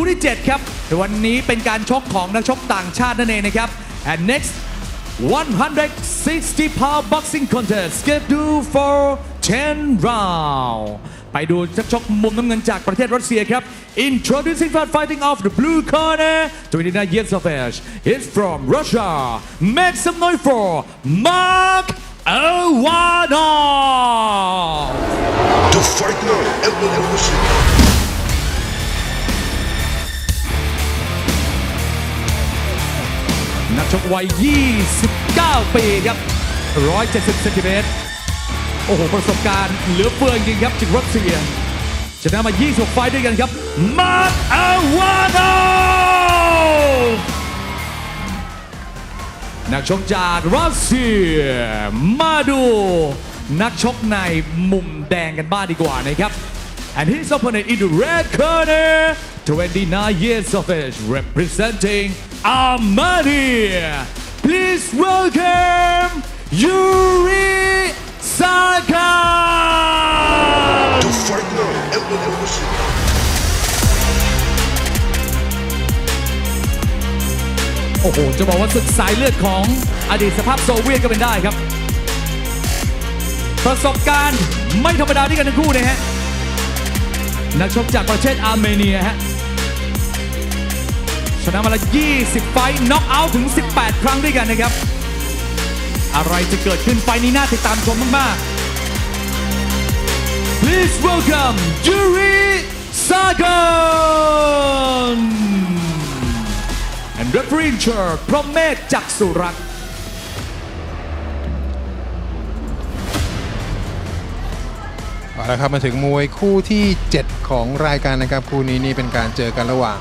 คู่ที่ 7 ครับวันนี้เป็นการชกของนักชกต่างชาตินั่นเองนะครับ and next 160 pound boxing contest scheduled for 10 round ไปดูนักชกมุมน้ำเงินจากประเทศรัสเซียครับ introducing for fighting off the blue corner 29 years of age he's from Russia make some noise for Mark Ivanov To fight now, Evolution. ชกวัย 29 ปีครับ 170เซนติเมตร โอ้โห ประสบการณ์เหลือเฟือจริงครับจากรัสเซียชนะมา 26 ไฟด้วยกันครับ มาร์คอาวานอฟนักชกจากรัสเซีย มาดูนักชกในมุมแดงกันบ้างดีกว่านะครับ and his opponent in the red corner 29 years of age representing Armenia please welcome Yuri Sakan To fight now, Evolution. โอ้โห จะบอกว่าศึกสายเลือดของอดีตสภาพโซเวียตก็เป็นได้ครับ ประสบการณ์ไม่ธรรมดาด้วยกันทั้งคู่นะฮะ นักชกจากประเทศอาร์เมเนียฮะ ชนะมาและ20 ไฟน็อกเอาท์ถึง 18 ครั้งด้วยกันนะครับ อะไรจะเกิดขึ้นไฟนี้น่าติดตามชมมาก ๆ Please welcome Yuri Sagan and referee in charge พรหมเมธจักษุรักษ์เอาละครับมาถึงมวยคู่ที่ 7 ของรายการนะครับ คู่นี้นี่เป็นการเจอกันระหว่าง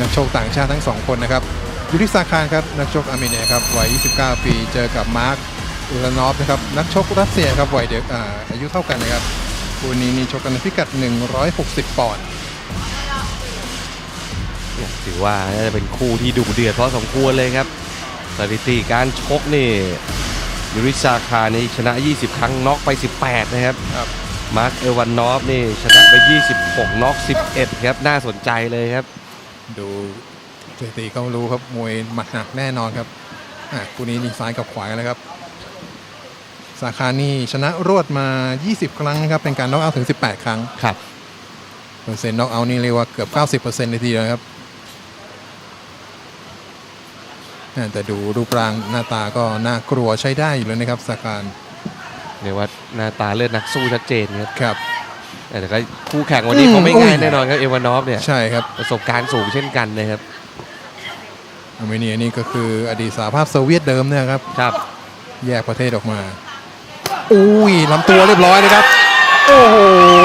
นักชกต่างชาติทั้งสองคนนะครับยูริซาคารครับนักชกอาร์เมเนียครับวัย 29 ปีเจอกับมาร์คอุรานอฟนะครับนักชกรัสเซียครับวัยเดียวอ่าอายุเท่ากันนะครับคู่นี้นี่ชกกันในพิกัด 160 ปอนด์ถือว่าน่าจะเป็นคู่ที่ดุเดือดพอสมควรเลยครับสถิติการชกนี่ยูริซาคานี่ชนะ 20 ครั้งน็อกไป 18 นะครับครับมาร์คเอวานนอฟนี่ชนะไป 26น็อก11 ครับน่าสนใจเลยครับ ดูสถิติก็รู้ครับมวยหมัดหนักแน่นอนครับอะคู่นี้นี่ซ้ายกับขวากันเลยครับ สาขานี่ชนะรวดมา 20 ครั้งนะครับเป็นการน็อกเอาท์ถึง 18 ครั้งครับเปอร์เซ็นต์น็อกเอาท์นี่เรียกว่าเกือบ 90%เลยทีเดียวนะครับอ่าแต่ดูรูปร่างหน้าตาก็น่ากลัวใช้ได้อยู่เลยนะครับสาการเรียกว่าหน้าตาเลือดนักสู้ชัดเจนครับครับ แต่ก็คู่แข่งวันนี้อืมเขาไม่ง่ายอุ้ยแน่นอนครับเอวานอฟเนี่ยใช่ครับประสบการณ์สูงเช่นกันนะครับอาร์เมเนียนี่ก็คืออดีตสหภาพโซเวียตเดิมเนี่ยครับครับ แยกประเทศออกมาอุ้ยลำตัวเรียบร้อยเลยครับ โอ้โห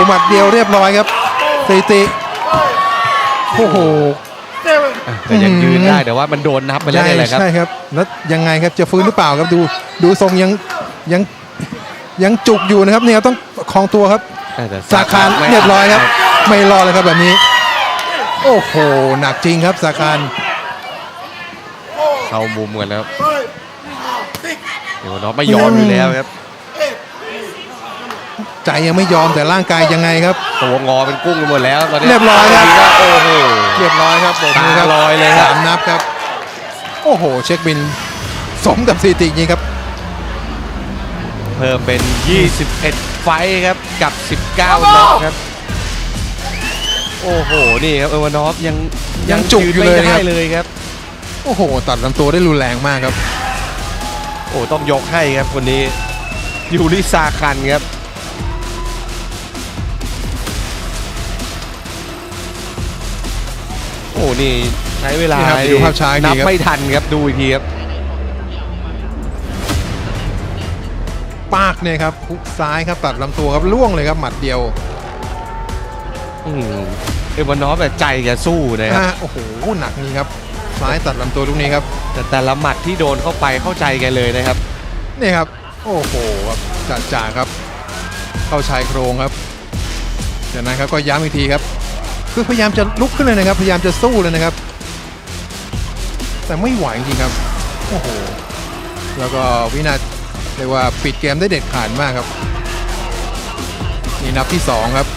หมัดเดียวเรียบร้อยครับสถิติโอ้โหแต่ยังยืนได้แต่ว่ามันโดนนับไปแล้วใช่นี่แหละครับใช่ครับ แล้วยังไงครับจะฟื้นหรือเปล่าครับดูดูทรงยังยังยังจุกอยู่นะครับเนี่ยต้องคลองตัวครับแต่ สาคารไม่เรียบร้อยครับ ไม่รอดเลยครับแบบนี้ โอ้โหหนักจริงครับสาคารเข้ามุมกันแล้วเอวานอฟไม่ยอมอยู่แล้วครับ ใจยังไม่ยอมแต่ร่างกายยังไงครับตัวงอเป็นกุ้งไปหมดแล้วตอนนี้เรียบร้อยครับโอ้โหเรียบร้อยครับผมมือครับตาลอยเลยครับสามนับครับ โอ้โห เช็คบินสมกับสถิติจริงครับ เพิ่มเป็น 21 ไฟท์ครับกับ 19น็อกครับ โอ้โห นี่ครับเอวานอฟยังยังจุกอยู่เลยนไม่ครับได้เลยครับ โอ้โห ตัดลำตัวได้รุนแรงมากครับ โอ้ต้องยกให้ครับคนนี้ยูริซาคันครับโอ้นี่ใช้เวลานี่ครับดูภาพช้าอีกทีนับครับไม่ทันครับดูอีกทีครับ ปากเนี่ยครับฮุกซ้ายครับตัดลำตัวครับล่วงเลยครับหมัดเดียวอืมเอวานอฟแบบใจแกสู้นะครับอ่าโอ้โหหนักนี่ครับซ้ายตัดลำตัวลูกนี้ครับแต่แต่ละหมัดที่โดนเข้าไปเข้าใจแกเลยนะครับ นี่ครับ โอ้โหครับจัดจ่าครับ เข้าชายโครงครับจากนั้นครับก็ย้ำอีกทีครับ คือพยายามจะลุกขึ้นเลยนะครับพยายามจะสู้เลยนะครับ แต่ไม่ไหวจริงๆครับโอ้โหแล้วก็วินาที เรียกว่าปิดเกมได้เด็ดขาดมากครับ นี่นับที่สองครับ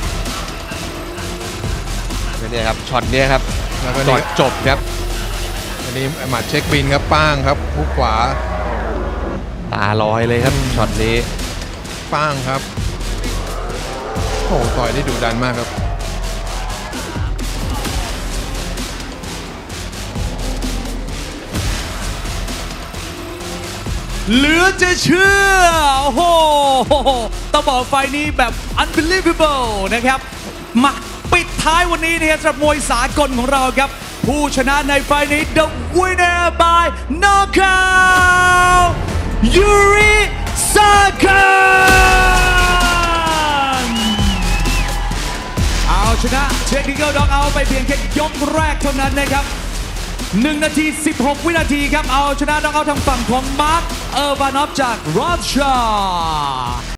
เนี่ยครับช็อตเนี้ยครับแล้วก็ก่อนี่นจบครับอันนี้หมัดเช็คบินครับป้างครับฮุกขวาตาลอยเลยครับช็อตนี้ ป้างครับ โอ้โหต่อยได้ดุดันมากครับ เหลือจะเชื่อ โอ้โหต้องบอกไฟล์นี้แบบ unbelievable นะครับมาปิดท้ายวันนี้นะครับสำหรับมวยสากลของเราครับ ผู้ชนะในไฟล์นี้ the winner by knockout Yuri Sakan เอาชนะเทคนิค l ด็อกเอาไปเพียงแค่ยกแรกเท่านั้นนะครับ 1 นาที 16 วินาทีครับ เอาชนะน้องเอาทางฝั่งของมาร์คเออร์บานอฟจากรอสชา